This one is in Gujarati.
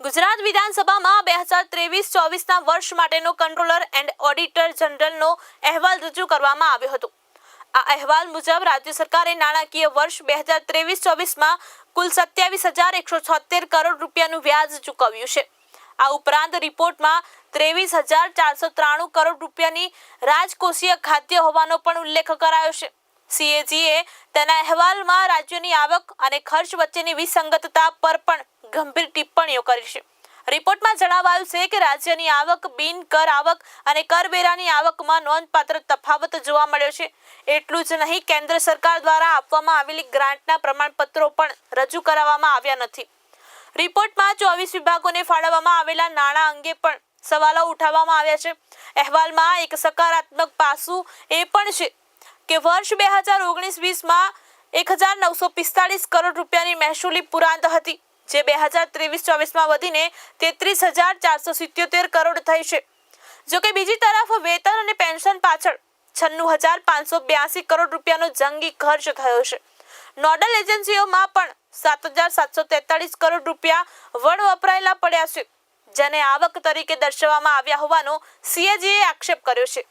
ગુજરાત વિધાનસભામાં બે હજાર ત્રેવીસ ચોવીસના વર્ષ માટેનો કંટ્રોલર એન્ડ ઓડિટર જનરલનો અહેવાલ રજૂ કરવામાં આવ્યો હતો. આ અહેવાલ મુજબ રાજ્ય સરકારે નાણાકીય વર્ષ બે હજાર ત્રેવીસ ચોવીસમાં કુલ સત્યાવીસ હજાર એકસો છોતેર કરોડ રૂપિયાનું વ્યાજ ચૂકવ્યું છે. આ ઉપરાંત રિપોર્ટમાં ત્રેવીસ હજાર ચારસો ત્રાણું કરોડ રૂપિયાની રાજકોષીય ખાદ્ય હોવાનો પણ ઉલ્લેખ કરાયો છે. સીએજીએ તેના અહેવાલમાં રાજ્યોની આવક અને ખર્ચ વચ્ચેની વિસંગતતા પર પણ ગંભીર ટિપ્પણીઓ કરી છે. રિપોર્ટમાં જણાવાયું છે કે રાજ્યની આવક, બિન કર આવક અને કરવેરાની આવકમાં નોંધપાત્ર તફાવત જોવા મળ્યો છે. એટલું જ નહીં, કેન્દ્ર સરકાર દ્વારા આપવામાં આવેલી ગ્રાન્ટના પ્રમાણપત્રો પણ રજૂ કરાવવામાં આવ્યા નથી. રિપોર્ટમાં ચોવીસ વિભાગોને ફાળવવામાં આવેલા નાણાં અંગે પણ સવાલો ઉઠાવવામાં આવ્યા છે. અહેવાલમાં એક સકારાત્મક પાસું એ પણ છે કે વર્ષ બે હજાર ઓગણીસ વીસમાં એક હજાર નવસો પિસ્તાળીસ કરોડ રૂપિયાની મહેસૂલી પુરાંત હતી. જે બે હજાર ત્રેવીસ ચોવીસમાં વધીને તેત્રીસ હજાર ચારસો સિત્યોતેર કરોડ થઈ છે. જોકે બીજી તરફ વેતન અને પેન્શન પાછળ છન્નું હજાર પાંચસો બ્યાસી કરોડ રૂપિયાનો જંગી ખર્ચ થયો છે. નોડલ એજન્સીઓમાં પણ સાત હજાર સાતસો તેતાળીસ કરોડ રૂપિયા વણ વપરાયેલા પડ્યા છે, જેને આવક તરીકે દર્શાવવામાં આવ્યા હોવાનો સીએજીએ આક્ષેપ કર્યો છે.